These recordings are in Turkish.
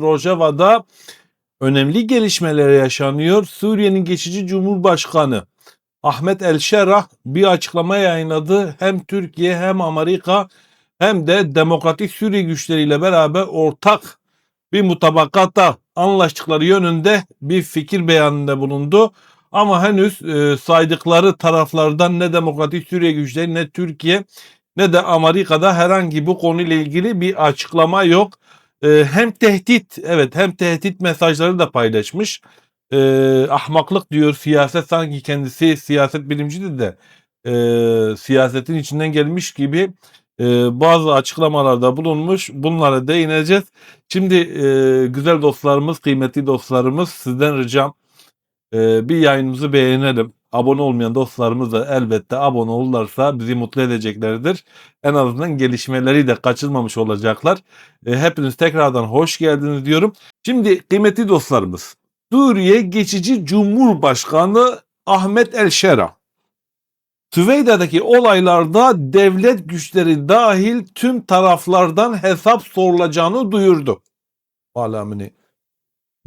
Rojava'da önemli gelişmeler yaşanıyor. Suriye'nin geçici Cumhurbaşkanı Ahmet El Şerah bir açıklama yayınladı. Hem Türkiye hem Amerika hem de Demokratik Suriye güçleriyle beraber ortak bir mutabakata anlaştıkları yönünde bir fikir beyanında bulundu. Ama henüz e, saydıkları taraflardan ne Demokratik Suriye güçleri ne Türkiye ne de Amerika'da herhangi bu konuyla ilgili bir açıklama yok. E, hem tehdit evet hem tehdit mesajları da paylaşmış. E, ahmaklık diyor siyaset sanki kendisi siyaset bilimcidir de e, siyasetin içinden gelmiş gibi e, bazı açıklamalarda bulunmuş. Bunlara değineceğiz. Şimdi e, güzel dostlarımız, kıymetli dostlarımız sizden ricam e, bir yayınımızı beğenelim. Abone olmayan dostlarımız da elbette abone olurlarsa bizi mutlu edeceklerdir. En azından gelişmeleri de kaçırmamış olacaklar. E, hepiniz tekrardan hoş geldiniz diyorum. Şimdi kıymetli dostlarımız Suriye geçici Cumhurbaşkanı Ahmet El Şera Süveyda'daki olaylarda devlet güçleri dahil tüm taraflardan hesap sorulacağını duyurdu. Alamini.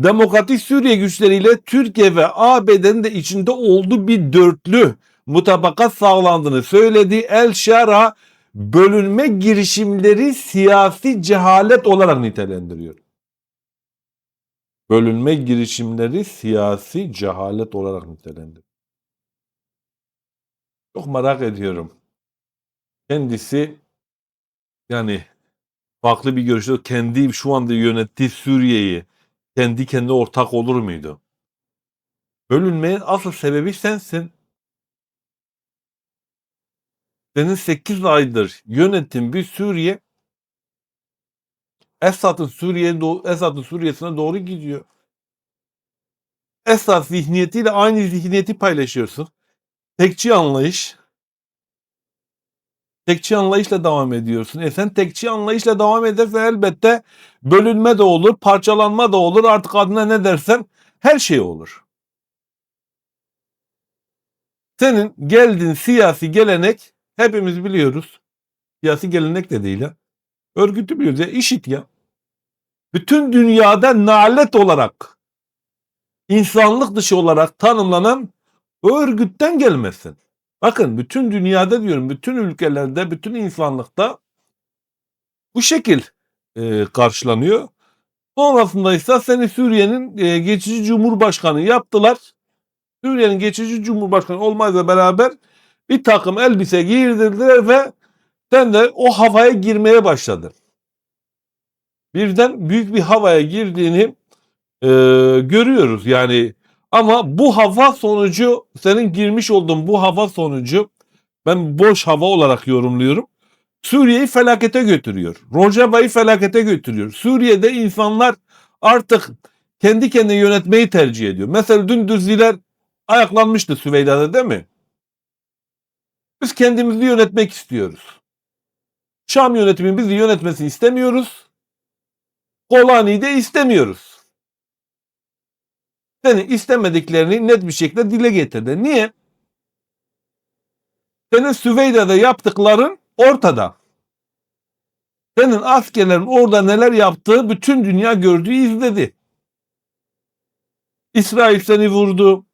Demokratik Suriye güçleriyle Türkiye ve ABD'nin de içinde olduğu bir dörtlü mutabakat sağlandığını söyledi. El Şara bölünme girişimleri siyasi cehalet olarak nitelendiriyor. Bölünme girişimleri siyasi cehalet olarak nitelendiriyor. Çok merak ediyorum. Kendisi yani farklı bir görüşte kendi şu anda yönettiği Suriye'yi kendi kendi ortak olur muydu? Bölünmenin asıl sebebi sensin. Senin 8 aydır yönetim bir Suriye Esad'ın Suriye Esad'ın Suriye'sine doğru gidiyor. Esad zihniyetiyle aynı zihniyeti paylaşıyorsun. Tekçi anlayış. Tekçi anlayışla devam ediyorsun. E sen tekçi anlayışla devam edersen elbette bölünme de olur, parçalanma da olur. Artık adına ne dersen her şey olur. Senin geldiğin siyasi gelenek hepimiz biliyoruz. Siyasi gelenek de değil ya. Örgütü biliyoruz ya. işit ya. Bütün dünyada nalet olarak insanlık dışı olarak tanımlanan örgütten gelmesin. Bakın bütün dünyada diyorum, bütün ülkelerde, bütün insanlıkta bu şekil e, karşılanıyor. Sonrasında ise seni Suriye'nin e, geçici cumhurbaşkanı yaptılar. Suriye'nin geçici cumhurbaşkanı olmayla beraber bir takım elbise giydirdiler ve sen de o havaya girmeye başladın. Birden büyük bir havaya girdiğini e, görüyoruz. Yani ama bu hava sonucu senin girmiş olduğun bu hava sonucu ben boş hava olarak yorumluyorum. Suriye'yi felakete götürüyor. Rojava'yı felakete götürüyor. Suriye'de insanlar artık kendi kendine yönetmeyi tercih ediyor. Mesela dün Dürziler ayaklanmıştı Süveyda'da değil mi? Biz kendimizi yönetmek istiyoruz. Şam yönetimi bizi yönetmesini istemiyoruz. Golani'yi de istemiyoruz senin istemediklerini net bir şekilde dile getirdi. Niye? Senin Süveyda'da yaptıkların ortada. Senin askerlerin orada neler yaptığı bütün dünya gördü, izledi. İsrail seni vurdu.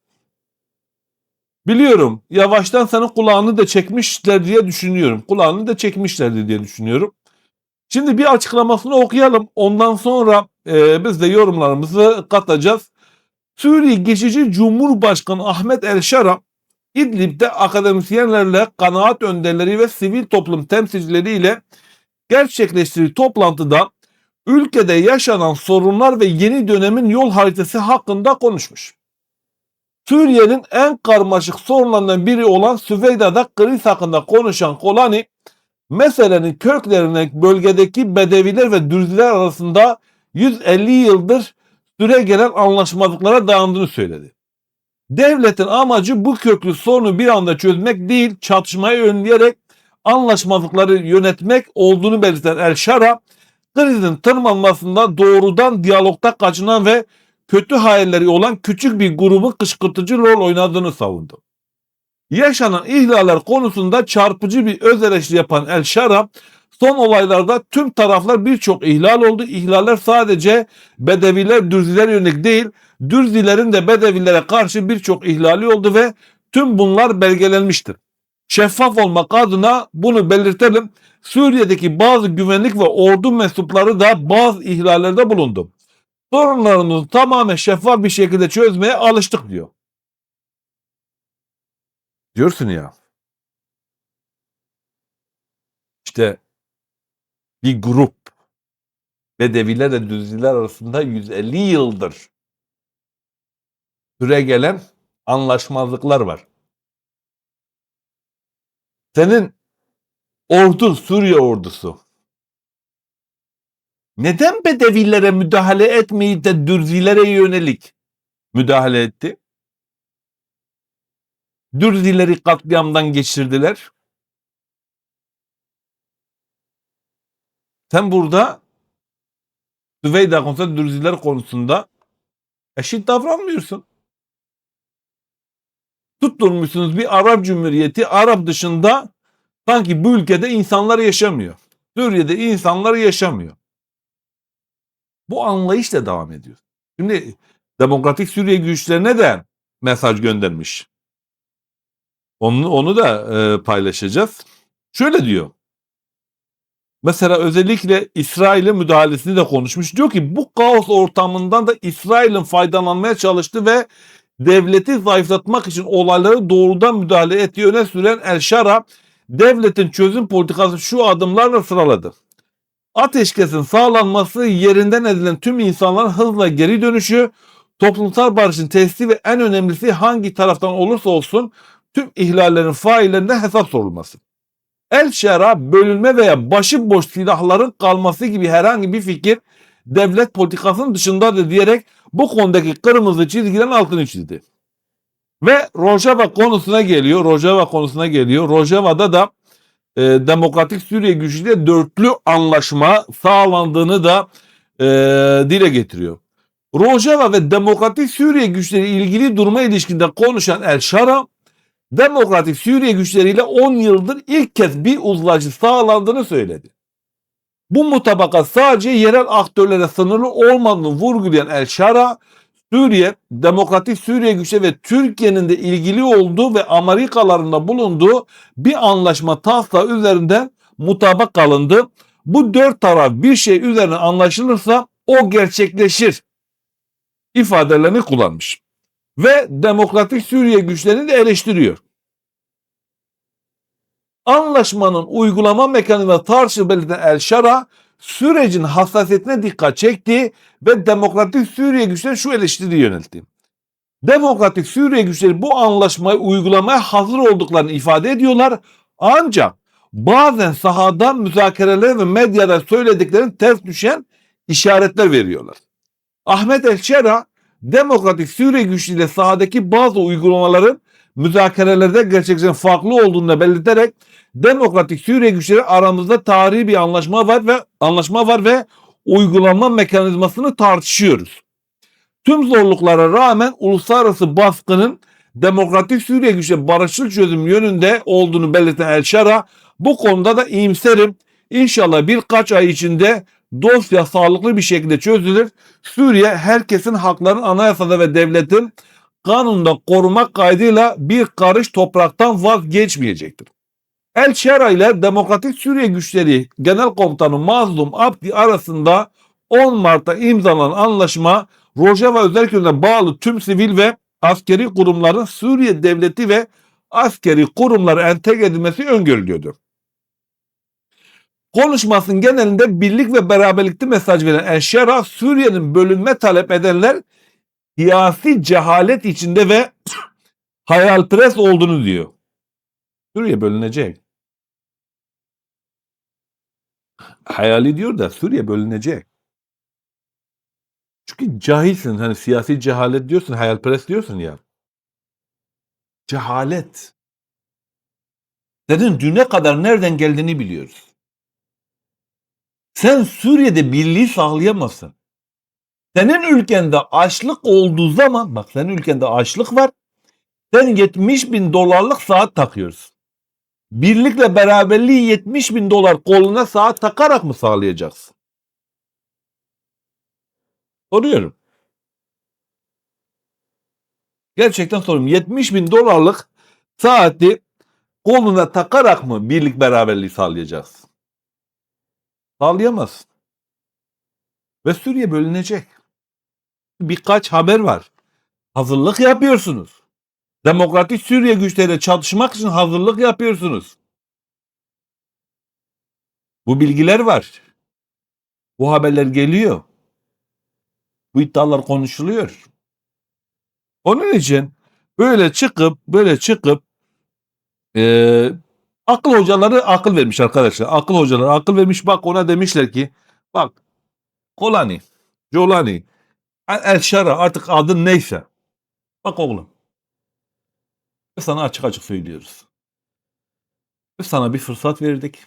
Biliyorum yavaştan senin kulağını da çekmişler diye düşünüyorum. Kulağını da çekmişlerdi diye düşünüyorum. Şimdi bir açıklamasını okuyalım. Ondan sonra e, biz de yorumlarımızı katacağız. Suriye geçici Cumhurbaşkanı Ahmet El Şara, İdlib'de akademisyenlerle, kanaat önderleri ve sivil toplum temsilcileriyle gerçekleştirdiği toplantıda ülkede yaşanan sorunlar ve yeni dönemin yol haritası hakkında konuşmuş. Suriye'nin en karmaşık sorunlarından biri olan Süveyda'da kriz hakkında konuşan Kolani, meselenin köklerine bölgedeki Bedeviler ve Dürziler arasında 150 yıldır süre gelen anlaşmazlıklara dayandığını söyledi. Devletin amacı bu köklü sorunu bir anda çözmek değil, çatışmayı önleyerek anlaşmazlıkları yönetmek olduğunu belirten El Şara, krizin tırmanmasında doğrudan diyalogta kaçınan ve kötü hayalleri olan küçük bir grubun kışkırtıcı rol oynadığını savundu. Yaşanan ihlaller konusunda çarpıcı bir öz yapan El Şara, Son olaylarda tüm taraflar birçok ihlal oldu. İhlaller sadece Bedeviler, Dürziler yönelik değil, Dürzilerin de Bedevilere karşı birçok ihlali oldu ve tüm bunlar belgelenmiştir. Şeffaf olmak adına bunu belirtelim. Suriye'deki bazı güvenlik ve ordu mensupları da bazı ihlallerde bulundu. Sorunlarını tamamen şeffaf bir şekilde çözmeye alıştık diyor. Diyorsun ya. İşte bir grup Bedeviler ve Düzciler arasında 150 yıldır süre gelen anlaşmazlıklar var. Senin ordu Suriye ordusu neden Bedevilere müdahale etmeyip de Dürzilere yönelik müdahale etti? Dürzileri katliamdan geçirdiler. Sen burada Süveyda konusunda Dürziler konusunda eşit davranmıyorsun. Tutturmuşsunuz bir Arap Cumhuriyeti Arap dışında sanki bu ülkede insanlar yaşamıyor. Suriye'de insanlar yaşamıyor. Bu anlayışla devam ediyor. Şimdi Demokratik Suriye güçlerine de mesaj göndermiş. Onu, onu da e, paylaşacağız. Şöyle diyor. Mesela özellikle İsrail'e müdahalesini de konuşmuş. Diyor ki bu kaos ortamından da İsrail'in faydalanmaya çalıştı ve devleti zayıflatmak için olayları doğrudan müdahale ettiği öne süren El Şara devletin çözüm politikası şu adımlarla sıraladı. Ateşkesin sağlanması, yerinden edilen tüm insanların hızla geri dönüşü, toplumsal barışın testi ve en önemlisi hangi taraftan olursa olsun tüm ihlallerin faillerinden hesap sorulması. El Şera bölünme veya başıboş silahların kalması gibi herhangi bir fikir devlet politikasının dışındadır diyerek bu konudaki kırmızı çizgilerin altını çizdi. Ve Rojava konusuna geliyor. Rojava konusuna geliyor. Rojava'da da e, Demokratik Suriye gücüyle dörtlü anlaşma sağlandığını da e, dile getiriyor. Rojava ve Demokratik Suriye güçleri ilgili duruma ilişkinde konuşan El Şara, Demokratik Suriye güçleriyle 10 yıldır ilk kez bir uzlaşı sağlandığını söyledi. Bu mutabakat sadece yerel aktörlere sınırlı olmadığını vurgulayan El Şara, Suriye, Demokratik Suriye güçleri ve Türkiye'nin de ilgili olduğu ve Amerikalarında bulunduğu bir anlaşma taslağı üzerinden mutabak kalındı. Bu dört taraf bir şey üzerine anlaşılırsa o gerçekleşir ifadelerini kullanmış. Ve Demokratik Suriye güçlerini de eleştiriyor. Anlaşmanın uygulama mekanizması tartışılı belirten El Şara sürecin hassasiyetine dikkat çekti ve Demokratik Suriye güçleri şu eleştiri yöneltti. Demokratik Suriye güçleri bu anlaşmayı uygulamaya hazır olduklarını ifade ediyorlar. Ancak bazen sahada müzakereler ve medyada söylediklerin ters düşen işaretler veriyorlar. Ahmet Elşera Demokratik Suriye güçleriyle sahadaki bazı uygulamaların müzakerelerde gerçekten farklı olduğunu belirterek Demokratik Suriye güçleri aramızda tarihi bir anlaşma var ve anlaşma var ve uygulama mekanizmasını tartışıyoruz. Tüm zorluklara rağmen uluslararası baskının Demokratik Suriye güçleri barışçıl çözüm yönünde olduğunu belirten El Şara bu konuda da iyimserim. İnşallah birkaç ay içinde dosya sağlıklı bir şekilde çözülür. Suriye herkesin haklarını anayasada ve devletin kanunda korumak kaydıyla bir karış topraktan vazgeçmeyecektir. El Şera ile Demokratik Suriye Güçleri Genel Komutanı Mazlum Abdi arasında 10 Mart'ta imzalanan anlaşma Rojava özellikle bağlı tüm sivil ve askeri kurumların Suriye devleti ve askeri kurumlara entegre edilmesi öngörülüyordu. Konuşmasının genelinde birlik ve beraberlikte mesaj veren Enşera Suriye'nin bölünme talep edenler siyasi cehalet içinde ve hayalperest olduğunu diyor. Suriye bölünecek. Hayali diyor da Suriye bölünecek. Çünkü cahilsin. Hani siyasi cehalet diyorsun, hayalperest diyorsun ya. Cehalet. Dedin düne kadar nereden geldiğini biliyoruz. Sen Suriye'de birliği sağlayamazsın. Senin ülkende açlık olduğu zaman, bak senin ülkende açlık var. Sen 70 bin dolarlık saat takıyorsun. birlikle beraberliği 70 bin dolar koluna saat takarak mı sağlayacaksın? Soruyorum. Gerçekten soruyorum. 70 bin dolarlık saati koluna takarak mı birlik beraberliği sağlayacaksın? Sağlayamazsın. Ve Suriye bölünecek. Birkaç haber var. Hazırlık yapıyorsunuz. Demokratik Suriye güçleriyle çatışmak için hazırlık yapıyorsunuz. Bu bilgiler var. Bu haberler geliyor. Bu iddialar konuşuluyor. Onun için böyle çıkıp böyle çıkıp eee, akıl hocaları akıl vermiş arkadaşlar. Akıl hocaları akıl vermiş bak ona demişler ki bak Kolani, Jolani, El Şara artık adın neyse. Bak oğlum. Biz sana açık açık söylüyoruz. Biz sana bir fırsat verdik.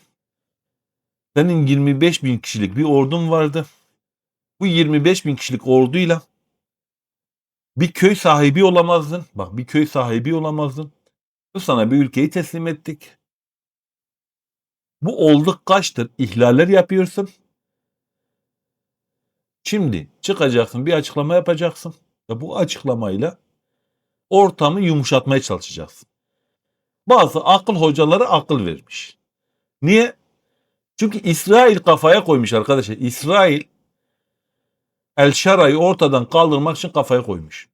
Senin 25 bin kişilik bir ordun vardı. Bu 25 bin kişilik orduyla bir köy sahibi olamazdın. Bak bir köy sahibi olamazdın. Biz sana bir ülkeyi teslim ettik. Bu olduk kaçtır? İhlaller yapıyorsun. Şimdi çıkacaksın bir açıklama yapacaksın. Ve bu açıklamayla ortamı yumuşatmaya çalışacaksın. Bazı akıl hocaları akıl vermiş. Niye? Çünkü İsrail kafaya koymuş arkadaşlar. İsrail El Şara'yı ortadan kaldırmak için kafaya koymuş.